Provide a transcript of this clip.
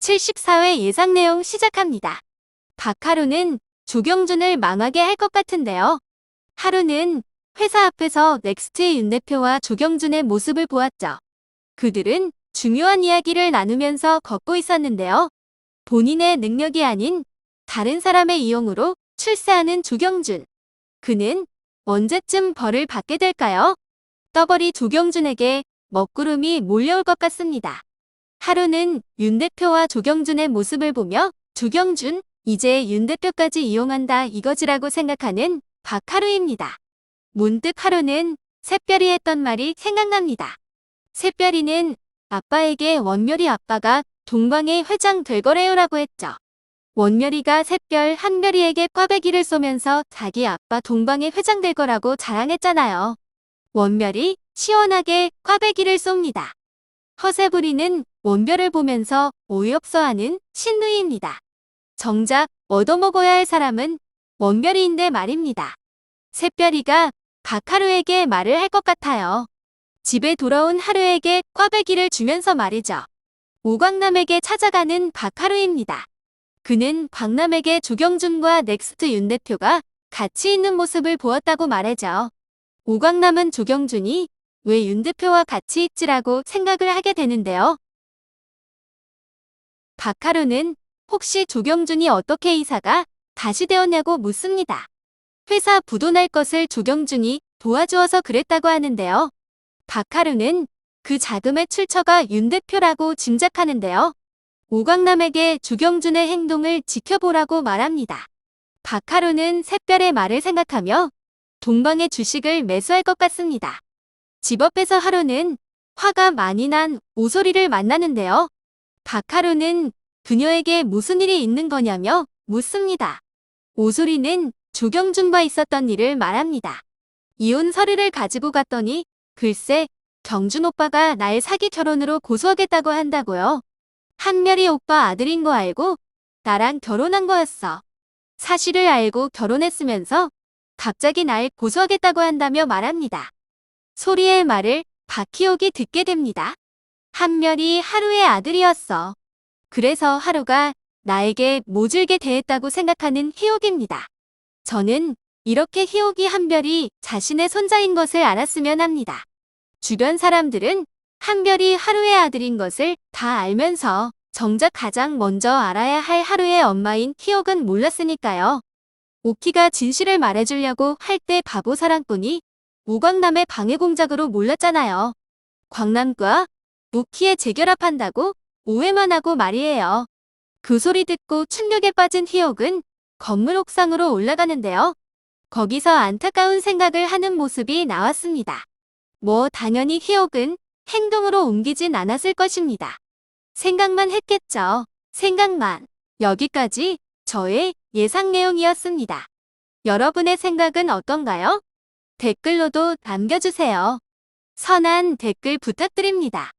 74회 예상 내용 시작합니다. 박하루는 조경준을 망하게 할 것 같은데요. 하루는 회사 앞에서 넥스트의 윤 대표와 조경준의 모습을 보았죠. 그들은 중요한 이야기를 나누면서 걷고 있었는데요. 본인의 능력이 아닌 다른 사람의 이용으로 출세하는 조경준. 그는 언제쯤 벌을 받게 될까요? 떠벌이 조경준에게 먹구름이 몰려올 것 같습니다. 하루는 윤 대표와 조경준의 모습을 보며 조경준, 이제 윤 대표까지 이용한다 이거지라고 생각하는 박하루입니다. 문득 하루는 샛별이 했던 말이 생각납니다. 샛별이는 아빠에게 원멸이 아빠가 동방의 회장 될 거래요라고 했죠. 원멸이가 샛별 한별이에게 꽈배기를 쏘면서 자기 아빠 동방의 회장 될 거라고 자랑했잖아요. 원멸이 시원하게 꽈배기를 쏩니다. 허세부리는 원별을 보면서 어이없어하는 신누이입니다. 정작 얻어먹어야 할 사람은 원별이인데 말입니다. 샛별이가 박하루에게 말을 할 것 같아요. 집에 돌아온 하루에게 꽈배기를 주면서 말이죠. 오광남에게 찾아가는 박하루입니다. 그는 광남에게 조경준과 넥스트 윤 대표가 같이 있는 모습을 보았다고 말하죠. 오광남은 조경준이 왜 윤 대표와 같이 있지라고 생각을 하게 되는데요. 박하루는 혹시 조경준이 어떻게 이사가 다시 되었냐고 묻습니다. 회사 부도 날 것을 조경준이 도와주어서 그랬다고 하는데요. 박하루는 그 자금의 출처가 윤 대표라고 짐작하는데요. 오광남에게 조경준의 행동을 지켜보라고 말합니다. 박하루는 샛별의 말을 생각하며 동방의 주식을 매수할 것 같습니다. 집 앞에서 하루는 화가 많이 난 오소리를 만나는데요. 박하루는 그녀에게 무슨 일이 있는 거냐며 묻습니다. 오소리는 조경준과 있었던 일을 말합니다. 이혼 서류를 가지고 갔더니 글쎄 경준 오빠가 날 사기 결혼으로 고소하겠다고 한다고요. 한별이 오빠 아들인 거 알고 나랑 결혼한 거였어. 사실을 알고 결혼했으면서 갑자기 날 고소하겠다고 한다며 말합니다. 소리의 말을 박희옥이 듣게 됩니다. 한별이 하루의 아들이었어. 그래서 하루가 나에게 모질게 대했다고 생각하는 희옥입니다. 저는 이렇게 희옥이 한별이 자신의 손자인 것을 알았으면 합니다. 주변 사람들은 한별이 하루의 아들인 것을 다 알면서 정작 가장 먼저 알아야 할 하루의 엄마인 희옥은 몰랐으니까요. 오키가 진실을 말해주려고 할 때 바보 사랑꾼이 우광남의 방해 공작으로 몰랐잖아요. 광남과 우키의 재결합한다고 오해만 하고 말이에요. 그 소리 듣고 충격에 빠진 희옥은 건물 옥상으로 올라가는데요. 거기서 안타까운 생각을 하는 모습이 나왔습니다. 뭐 당연히 희옥은 행동으로 옮기진 않았을 것입니다. 생각만 했겠죠. 생각만. 여기까지 저의 예상 내용이었습니다. 여러분의 생각은 어떤가요? 댓글로도 남겨주세요. 선한 댓글 부탁드립니다.